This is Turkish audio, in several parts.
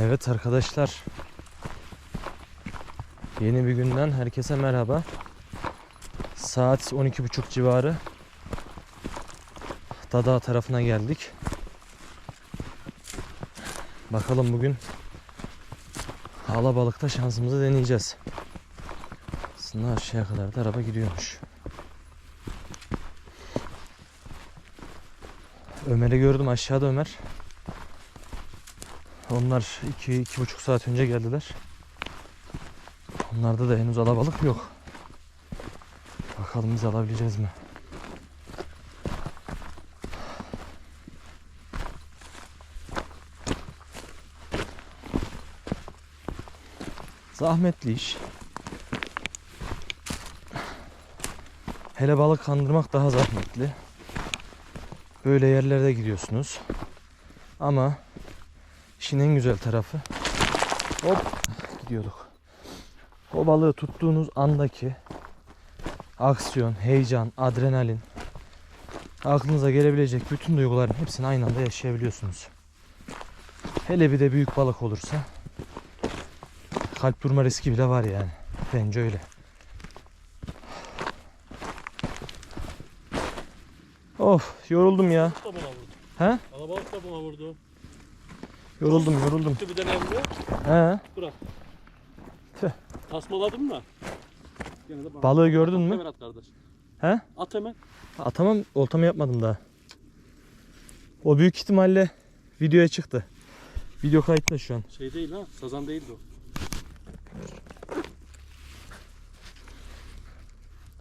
Evet arkadaşlar. Yeni bir günden herkese merhaba. Saat 12.30 civarı. Dada tarafına geldik. Bakalım bugün alabalıkta şansımızı deneyeceğiz. Aslında aşağıya kadar da araba gidiyormuş. Ömer'i gördüm aşağıda Ömer. Onlar iki, iki buçuk saat önce geldiler. Onlarda da henüz alabalık yok. Bakalım biz alabileceğiz mi? Zahmetli iş. Hele balık kandırmak daha zahmetli. Böyle yerlerde gidiyorsunuz. Ama işin en güzel tarafı hop gidiyorduk. O balığı tuttuğunuz andaki aksiyon, heyecan, adrenalin aklınıza gelebilecek bütün duyguların hepsini aynı anda yaşayabiliyorsunuz. Hele bir de büyük balık olursa kalp durma riski bile var yani. Bence öyle. Of yoruldum ya. He? Alabalık da buna vurdu. Yoruldum yoruldum. Bir de Emre. He? Tüh. Tasmaladım da. Gene de. Balığı gördün mü? Hemen at kardeş. He? At hemen. Atamam, oltamı yapmadım daha. O büyük ihtimalle videoya çıktı. Video kayıtta şu an. Şey değil ha. Sazan değildi o.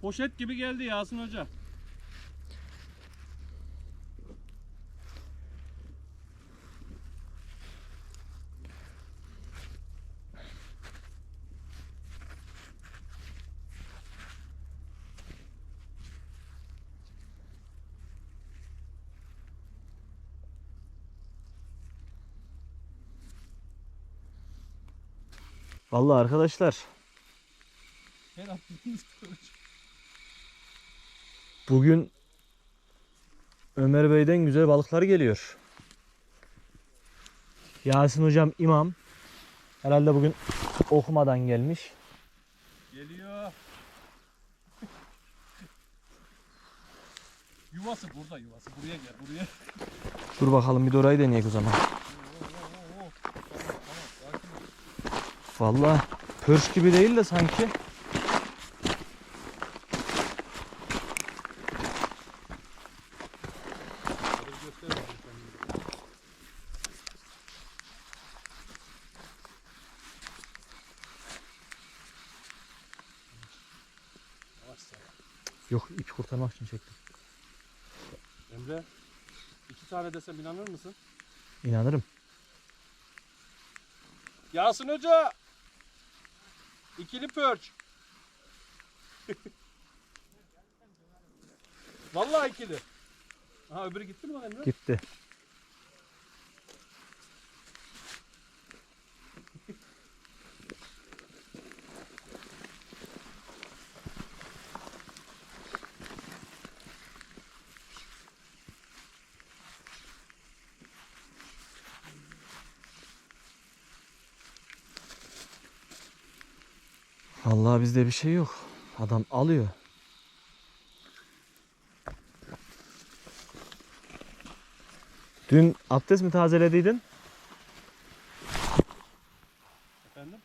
Poşet gibi geldi Yasin Hoca. Vallahi arkadaşlar bugün Ömer Bey'den güzel balıklar geliyor. Yasin hocam imam. Herhalde bugün okumadan gelmiş. Geliyor. yuvası burada yuvası. Buraya gel buraya. Dur bakalım bir de orayı deneyek o zaman. Vallahi pörş gibi değil de sanki. Yok ip kurtarmak için çektim. Emre, iki tane desem inanır mısın? İnanırım. Yasin Hoca! İkili pörç. Vallahi ikili. Aha öbürü gitti mi lan? Gitti. Vallahi bizde bir şey yok. Adam alıyor. Dün abdest mi tazelediydin? Efendim?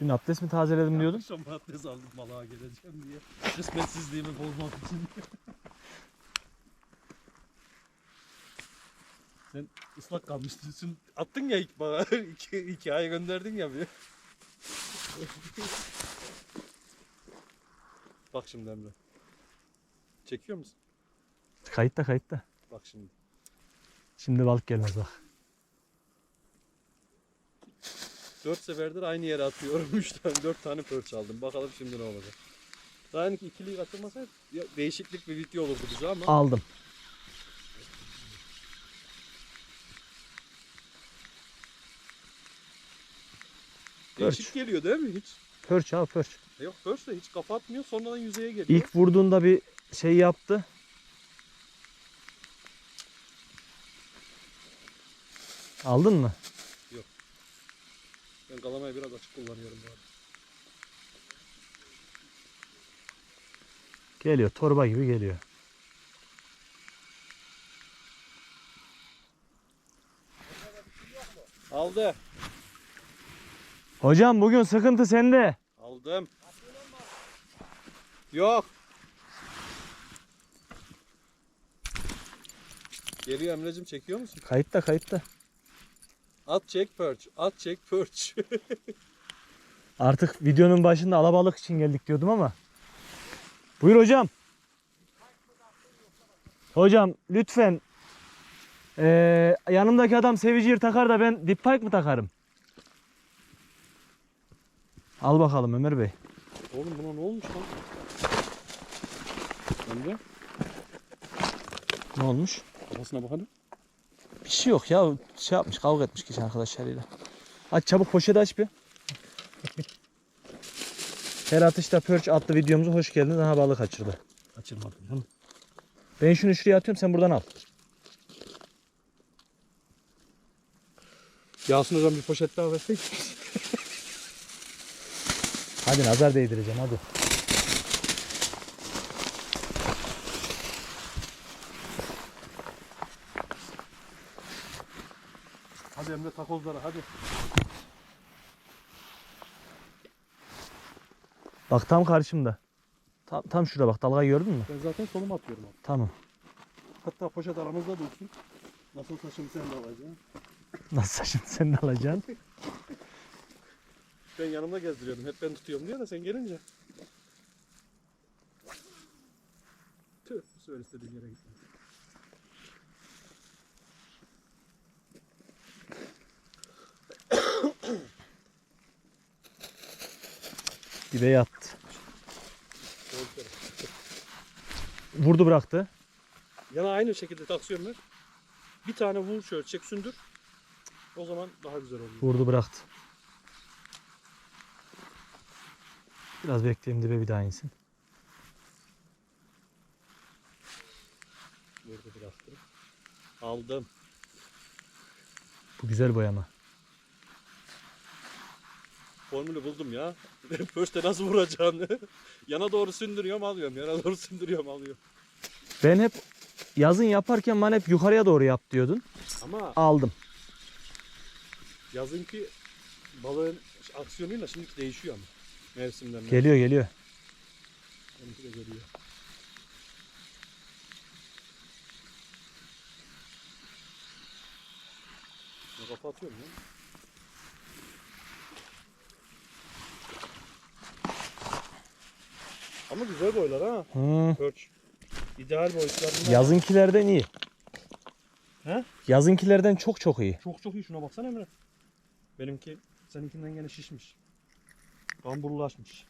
Dün abdest mi tazeledim diyordun? Akşam abdest aldım balığa geleceğim diye. Kısmetsizliğimi bozmak için. Sen ıslak kalmıştın. Attın ya ilk bana. iki, iki ay gönderdin ya bir. Bak şimdi Emre. Çekiyor musun? Kayıtta kayıtta. Bak şimdi. Şimdi balık gelmez bak. Dört seferdir aynı yere atıyorum. Üç tane, dört tane pörç aldım. Bakalım şimdi ne olacak. Daha önce ikiliyi atılmasaydı değişiklik bir video olurdu bize ama. Aldım. Değişik geliyor değil mi hiç? Pörç abi pörç. Yok pörç de hiç kapatmıyor. Sonradan yüzeye geliyor. İlk vurduğunda bir şey yaptı. Aldın mı? Ben kalamayı biraz açık kullanıyorum bu arada. Geliyor. Torba gibi geliyor. Aldı. Hocam bugün sıkıntı sende. Aldım. Yok. Geliyor Emre'cim çekiyor musun? Kayıtta kayıtta. At çek perch. At çek perch. Artık videonun başında alabalık için geldik diyordum ama. Buyur hocam. Hocam lütfen eee, yanımdaki adam sevicir takar da ben dip pike mı takarım? Al bakalım Ömer Bey. Oğlum buna ne olmuş lan? Emre Ne olmuş? kafasına bakalım. Bir şey yok ya. Şey yapmış kavga etmiş kişi arkadaşlarıyla. Hadi çabuk poşeti aç bir. Her atışta perch adlı videomuza hoş geldiniz. Aha balık kaçırdı. Kaçırmadım canım. Ben şunu şuraya atıyorum sen buradan al. Yasin hocam bir poşet daha versek. Hadi nazar değdireceğim hadi. Hadi Emre takozlara hadi. Bak tam karşımda. Tam, tam şurada bak dalgayı gördün mü? Ben zaten soluma atıyorum abi. Tamam. Hatta poşet aramızda dursun. Nasıl taşım sen de alacaksın. Nasıl şimdi sen de alacaksın? Ben yanımda gezdiriyorum. Hep ben tutuyorum diyor da sen gelince. Tüh, bu sefer istediğim yere gittim. Dibe yattı. Vurdu bıraktı. Yana aynı şekilde taksiyon ver. Bir tane vur şöyle çek sündür. O zaman daha güzel oluyor. Vurdu bıraktı. Biraz bekleyeyim dibe bir daha insin. Vurdu bıraktı. Aldım. Bu güzel boyama. Formülü buldum ya. Pörste nasıl vuracağını. Yana doğru sündürüyorum alıyorum. Yana doğru sündürüyorum alıyorum. Ben hep yazın yaparken bana hep yukarıya doğru yap diyordun. Ama Aldım. yazınki balığın aksiyonuyla şimdiki değişiyor ama. Mevsimden mevsim. Geliyor geliyor. De. Ne kafa atıyorum ya. Ama güzel boylar ha. Hı. Perch. İdeal boyutlar bunlar. Yazınkilerden iyi. He? Yazınkilerden çok çok iyi. Çok çok iyi şuna baksana Emre. Benimki seninkinden gene şişmiş. Kamburlaşmış.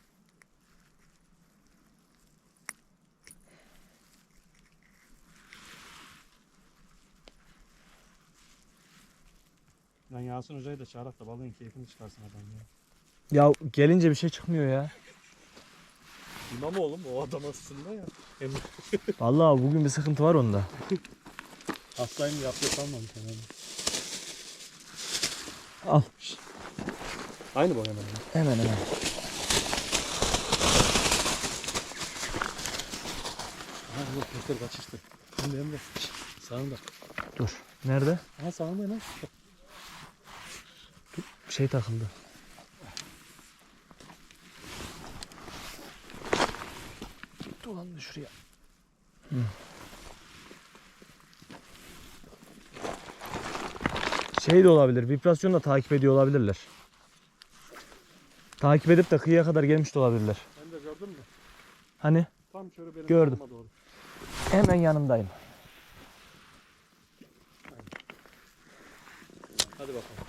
Lan Yasin Hoca'yı da çağırak da balığın keyfini çıkarsın adam ya. Ya gelince bir şey çıkmıyor ya. İmam oğlum o adam aslında ya. Emre. Vallahi bugün bir sıkıntı var onda. Hastayım yapıyor sanmamış yani. Al. Aynı boy hemen. Hemen hemen. Yok göster kaçıştı. Emre Emre. Sağında. Dur. Nerede? Ha sağında lan. Bir şey takıldı. Dolandı şuraya. Hı. Şey de olabilir. Vibrasyonu da takip ediyor olabilirler. Takip edip de kıyıya kadar gelmiş de olabilirler. Sen de gördün mü? Hani Tam şöyle benim Gördüm. doğru. Hemen yanındayım. Hadi bakalım.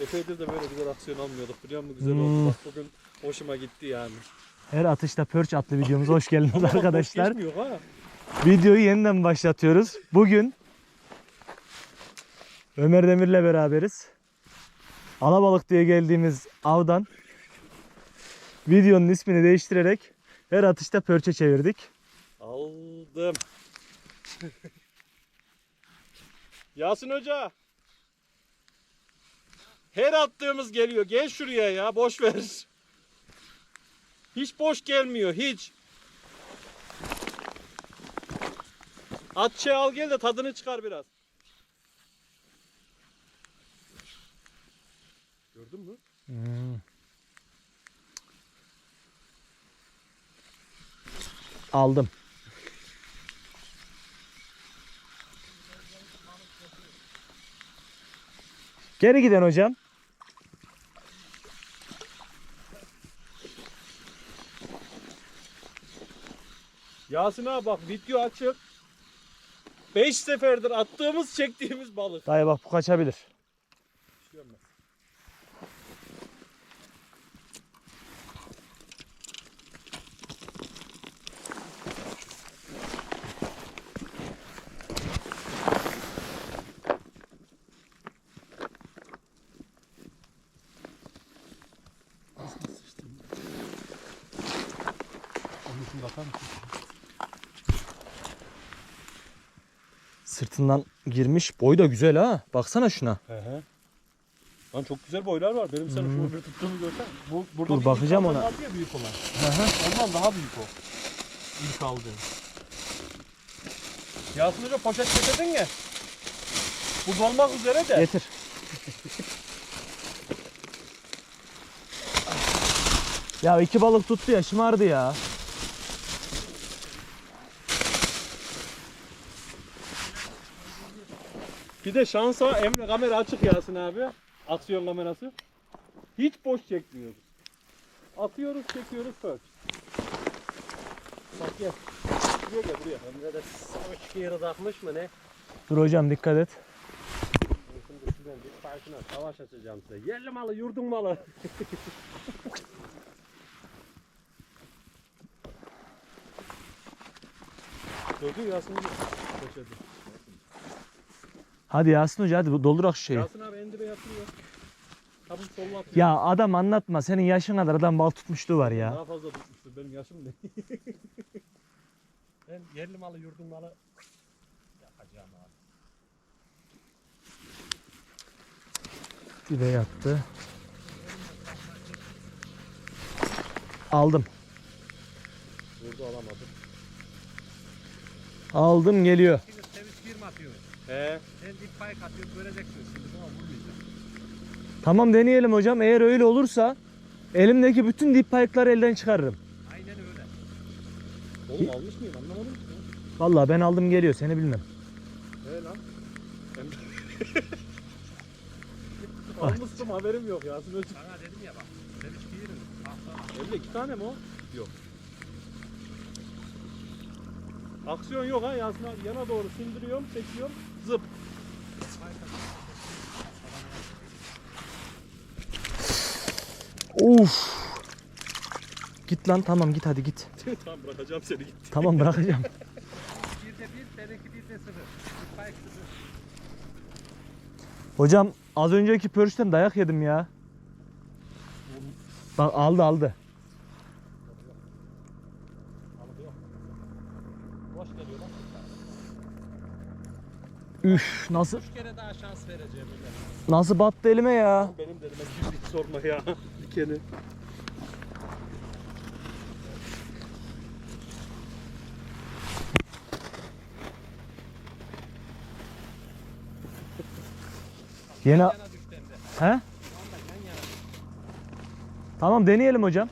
Epeydir de böyle güzel aksiyon almıyorduk biliyor musun? Güzel Hmm. oldu. Bak bugün hoşuma gitti yani. Her atışta Perch adlı videomuza hoş geldiniz Ama bak, boş arkadaşlar. geçmiyor ha. Videoyu yeniden başlatıyoruz. Bugün Ömer Demir'le beraberiz. Alabalık diye geldiğimiz avdan videonun ismini değiştirerek her atışta pörçe çevirdik. Aldım. Yasin Hoca. Her attığımız geliyor. Gel şuraya ya. Boş ver. Hiç boş gelmiyor. Hiç. At şey al gel de tadını çıkar biraz. Gördün mü? Hmm. Aldım. Geri giden hocam. Yasin abi bak video açık. 5 seferdir attığımız çektiğimiz balık. Dayı bak bu kaçabilir. Bir şey mısın? Sırtından girmiş. Boy da güzel ha. Baksana şuna. He he. Lan çok güzel boylar var. Benim sana şunu bir tuttuğumu görsen. Bu, burada Dur, bakacağım ona. vardı ya büyük olan. Ondan daha büyük o. İlk aldığın. Yasin Hoca poşet getirdin ya. Bu dolmak üzere de. Getir. ya iki balık tuttu ya şımardı ya. Bir de şansa Emre kamera açık Yasin abi. Aksiyon kamerası. Hiç boş çekmiyoruz. Atıyoruz çekiyoruz perch. Bak gel. Buraya gel buraya. Emre de savaş yere takmış mı ne? Dur hocam dikkat et. Şimdi sizden bir farkına savaş açacağım size. Yerli malı, yurdun malı. Gördün mü Yasin Hoca. Poşeti. Hadi Yasin Hoca hadi doldurak şu şeyi. Yasin abi endire yatıyor. Kabul solla atıyor. Ya adam anlatma. Senin yaşın kadar adam bal tutmuşluğu var ya. Daha fazla tutmuştur. Benim yaşım ne? Ben yerli malı, yurdun malı yapacağım abi. Dibe yattı. Aldım. Vurdu alamadım. Aldım geliyor. Şimdi seviş firma atıyor. He. Sen dip pay atıyorsun göreceksiniz şimdi buna vurmayacağım. Tamam deneyelim hocam. Eğer öyle olursa elimdeki bütün dip pike'ları elden çıkarırım. Aynen öyle. Oğlum almış mıyım anlamadım ki. Vallahi ben aldım geliyor seni bilmem. He lan. Ben... Almıştım haberim yok Hoca. Sana dedim ya bak. Seviş giyerim. Tahta. Elde iki tane mi o? Yok. Aksiyon yok ha Yasin abi. Yana doğru sindiriyorum, çekiyorum, zıp. Uf. Git lan tamam git hadi git. tamam bırakacağım seni git. Tamam bırakacağım. Bir de bir, seninki bir de sıfır. Dip pay sıfır. Hocam az önceki pörüşten dayak yedim ya. Bak aldı aldı. Boş geliyor lan. Üf nasıl Üç kere daha şans vereceğim. Öyle. nasıl battı elime ya. Benim dedim hiç, hiç sorma ya. Dikeni. De. he? Tamam deneyelim hocam.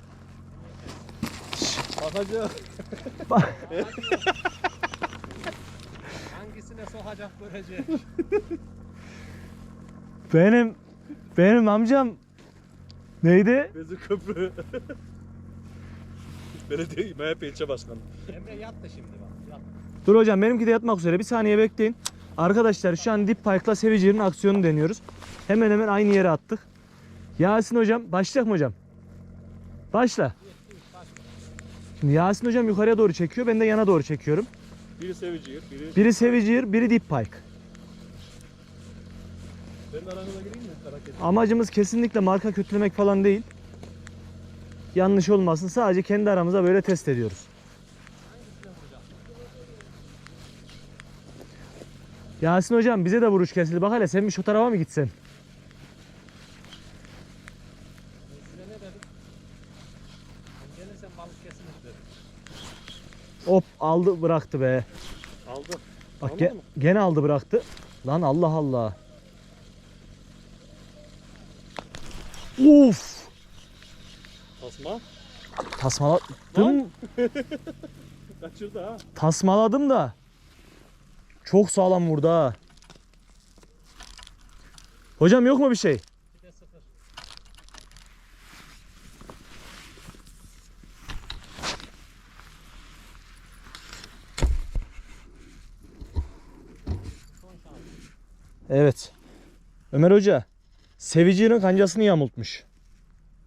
Bakacağım. Hangisine sokacak göreceğiz. Benim benim amcam neydi? Bezi köprü. Belediye MHP ilçe başkanı. Emre yattı şimdi bak. Yattı. Dur hocam benimki de yatmak üzere. Bir saniye bekleyin. Arkadaşlar şu an dip pike'la Sevici'nin aksiyonunu deniyoruz. Hemen hemen aynı yere attık. Yasin hocam başlayacak mı hocam? Başla. Şimdi Yasin hocam yukarıya doğru çekiyor. Ben de yana doğru çekiyorum. Biri seviciyor, biri... Biri Sevicir, biri dip pike. Ben de aranıza gireyim mi? Merak. Amacımız kesinlikle marka kötülemek falan değil. Yanlış olmasın. Sadece kendi aramızda böyle test ediyoruz. Yasin hocam bize de vuruş kesildi. Bak hele sen bir şu tarafa mı gitsen? Hop aldı bıraktı be. Aldı. Bak ge- gene aldı bıraktı. Lan Allah Allah. Uf! Tasma. Tasmaladım, Kaçırdı ha. tasmaladım da. Çok sağlam vurdu ha. Hocam yok mu bir şey? Bir de sıfır. Son şans. Evet. Ömer Hoca, Sevici'nin kancasını yamultmuş.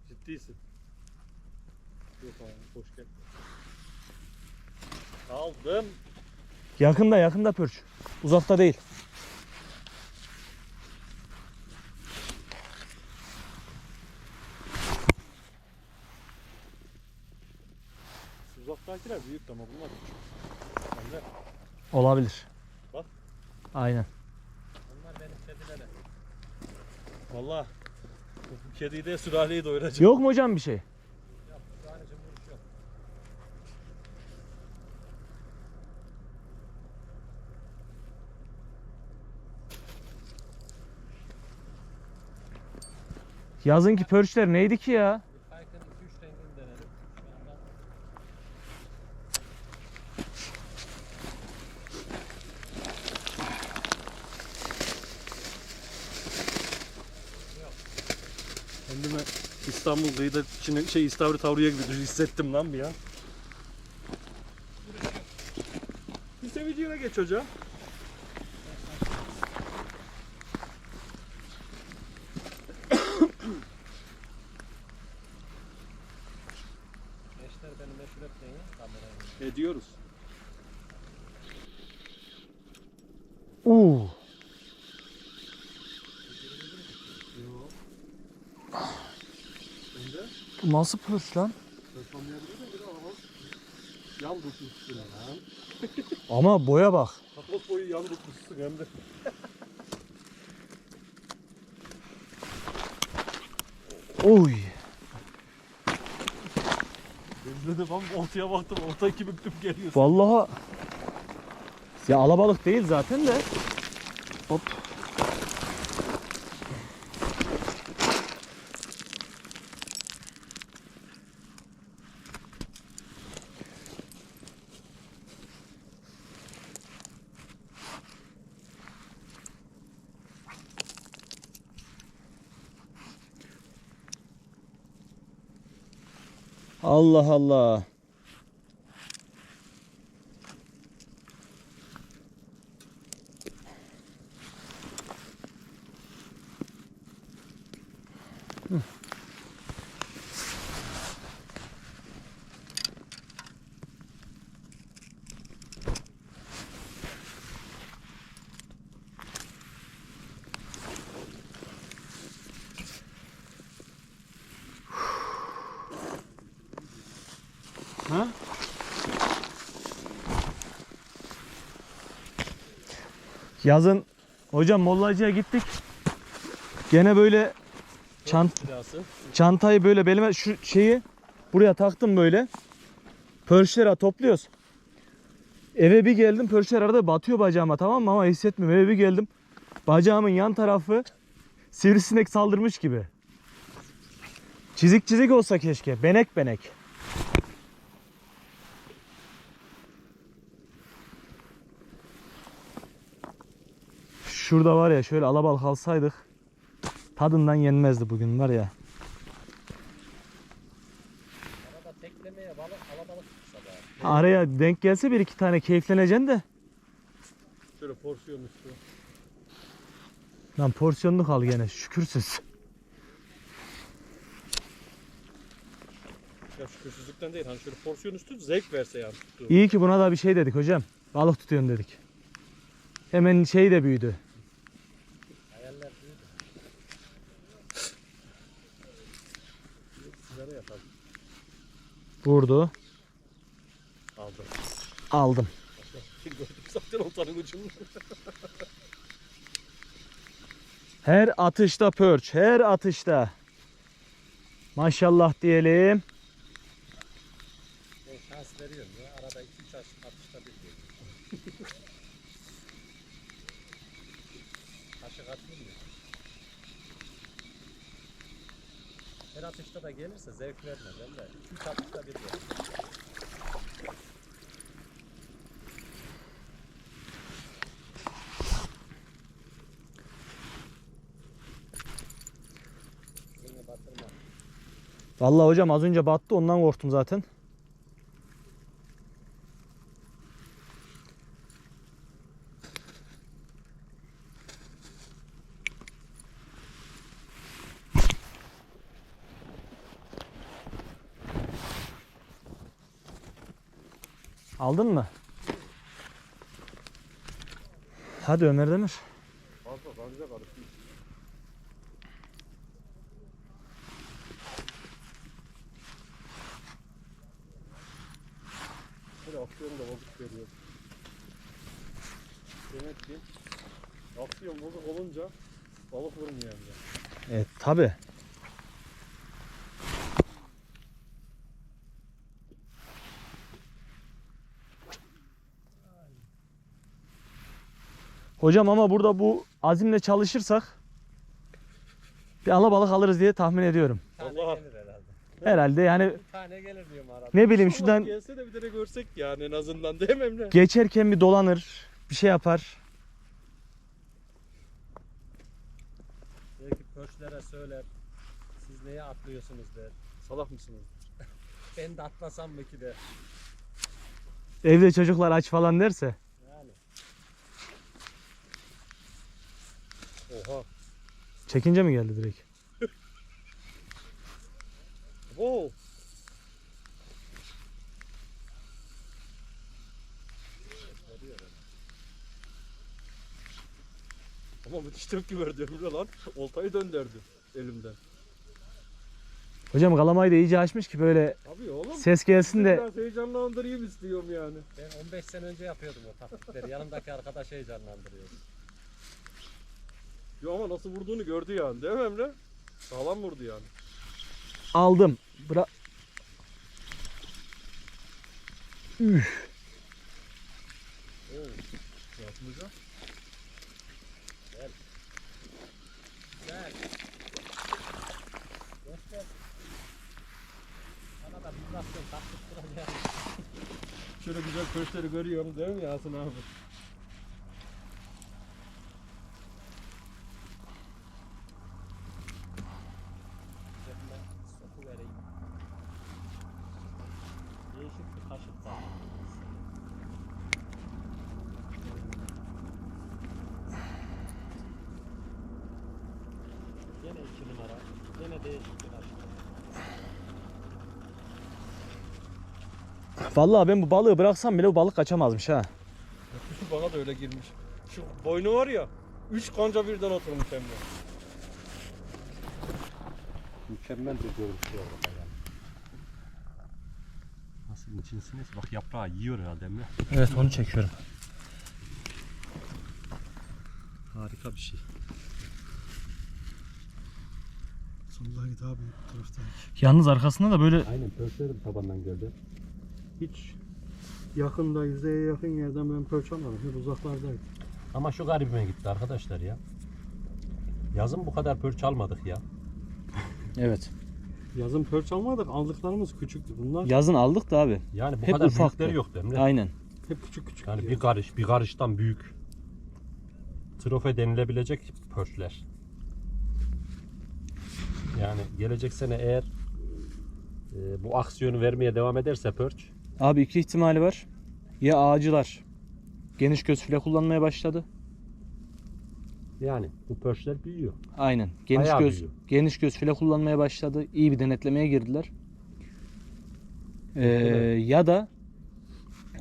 Ciddiysin. Yok abi boş gel. Aldım. Yakında yakında pörç. Uzakta değil. Uzaktakiler büyük ama bunlar küçük. Olabilir. Bak. Aynen. bunlar benim kedilere. Valla bu kediyi de sülaleyi doyuracak. Yok mu hocam bir şey? Yazınki pörçler neydi ki ya? Bir Kaykın 2-3 rengini denedim. Şu anda Kendime İstanbul kıyıda içine şey İstavrit avruya gibi hissettim lan bir ya. Bir seviciye geç hocam. Ediyoruz. Uuu. Önde Bu nasıl pörç lan? yan tutmuşsun lan. Ama boya bak. Kapat boyu yan tutmuşsun hem de. Oy. Ben de ben oltaya baktım olta iki büktüm geliyor. Vallahi ya alabalık değil zaten de. Hop. Allah Allah. Yazın hocam Mollacı'ya gittik. Gene böyle çant çantayı böyle belime şu şeyi buraya taktım böyle. Pörşlere topluyoruz. Eve bir geldim pörşler arada batıyor bacağıma tamam mı ama hissetmiyorum. Eve bir geldim. Bacağımın yan tarafı sivrisinek saldırmış gibi. Çizik çizik olsa keşke. Benek benek. Şurada var ya şöyle alabalık alsaydık tadından yenmezdi bugün var ya. Arada teklemeye balık alabalık tutsa da. Araya denk gelse bir iki tane keyifleneceksin de. Şöyle porsiyon üstü. Lan porsiyonluk al gene şükürsüz. Ya şükürsüzlükten değil hani şöyle porsiyon üstü zevk verse yani tuttuğu. İyi ki buna da bir şey dedik hocam. Balık tutuyorsun dedik. Hemen şey de büyüdü. Vurdu. Aldım. Aldım. Gördüm zaten oltanın ucunu. Her atışta pörç. Her atışta. Maşallah diyelim. veriyorsun ya. Arada 2-3 atışta bir diyor. Kaşık atayım mı? Her atışta da gelirse zevk vermez. Hem de 2-3 atışta bir batırma. Vallahi hocam az önce battı ondan korktum zaten. Aldın mı? Hadi Ömer Demir. Fazla kanca karışmış. Aksiyon da bozuk veriyor. Demek ki aksiyon bozuk olunca balık vurmuyor de. Evet tabi. Hocam ama burada bu azimle çalışırsak bir alabalık alırız diye tahmin ediyorum. Allah. gelir herhalde. Herhalde yani tane gelir diyorum arada. ne bileyim Ama şuradan Gelse de bir tane görsek yani en azından değil mi Emre? geçerken bir dolanır, bir şey yapar. Belki pörçlere söyler. Siz neye atlıyorsunuz der. Salak mısınız? Ben de atlasam mı ki der. Evde çocuklar aç falan derse. Yani. Oha. Çekince mi geldi direkt? Wow. Ama müthiş tepki verdi Emre lan. Oltayı döndürdü elimden. Hocam kalamayı da iyice açmış ki böyle Abi oğlum. ses gelsin de Biraz heyecanlandırayım istiyorum yani. Ben 15 sene önce yapıyordum o taktikleri. Yanımdaki arkadaş heyecanlandırıyordu. Yo ama nasıl vurduğunu gördü yani değil mi Emre? Sağlam vurdu yani. aldım. Bıra Oo. Yapmayacak. Gel. Göster. Bana da bir kuracağım. Şöyle güzel köşleri görüyorum değil mi Yasin abi? Cebime sokuvereyim. Değişik bir kaşık var. Gene iki numara. Gene değişik bir kaşık. Vallahi ben bu balığı bıraksam bile bu balık kaçamazmış ha. Bana da öyle girmiş. Şu boynu var ya. Üç kanca birden oturmuş Emre. Mükemmel bir görüntü orada yani. Nasıl içinsiniz? Bak yaprağı yiyor herhalde Emre. Evet onu çekiyorum. Harika bir şey. Vallahi daha büyük taraftaki. Yalnız arkasında da böyle Aynen pörslerim tabandan geldi. Hiç yakında yüzeye yakın yerden ben pörç almadım. Hep uzaklardaydı. Ama şu garibime gitti arkadaşlar ya. Yazın bu kadar pörç almadık ya. evet. Yazın pörç almadık. Aldıklarımız küçüktü. Bunlar Yazın aldık da abi. Yani bu Hep kadar ufaktı. büyükleri yoktu Emre. Aynen. hep küçük küçük. Yani bir karış, bir karıştan büyük. Trofe denilebilecek pörçler. Yani gelecek sene eğer e, bu aksiyonu vermeye devam ederse pörç Abi iki ihtimali var. Ya ağacılar geniş göz file kullanmaya başladı. yani bu pörçler büyüyor. Aynen. Geniş Bayağı göz büyüyor. geniş göz file kullanmaya başladı. İyi bir denetlemeye girdiler. Ee, Evet. ya da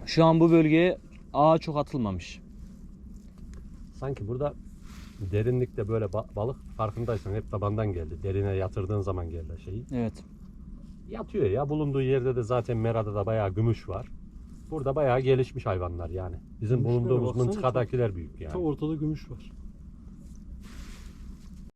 şu an bu bölgeye ağa çok atılmamış. Sanki burada derinlikte böyle ba- balık farkındaysan hep tabandan geldi. Derine yatırdığın zaman geldi şeyi. Evet. Yatıyor ya. Bulunduğu yerde de zaten Mera'da da bayağı gümüş var. Burada bayağı gelişmiş hayvanlar yani. Bizim Gümüşlere bulunduğumuz baksana mıntıkadakiler büyük yani. Ta ortada gümüş var.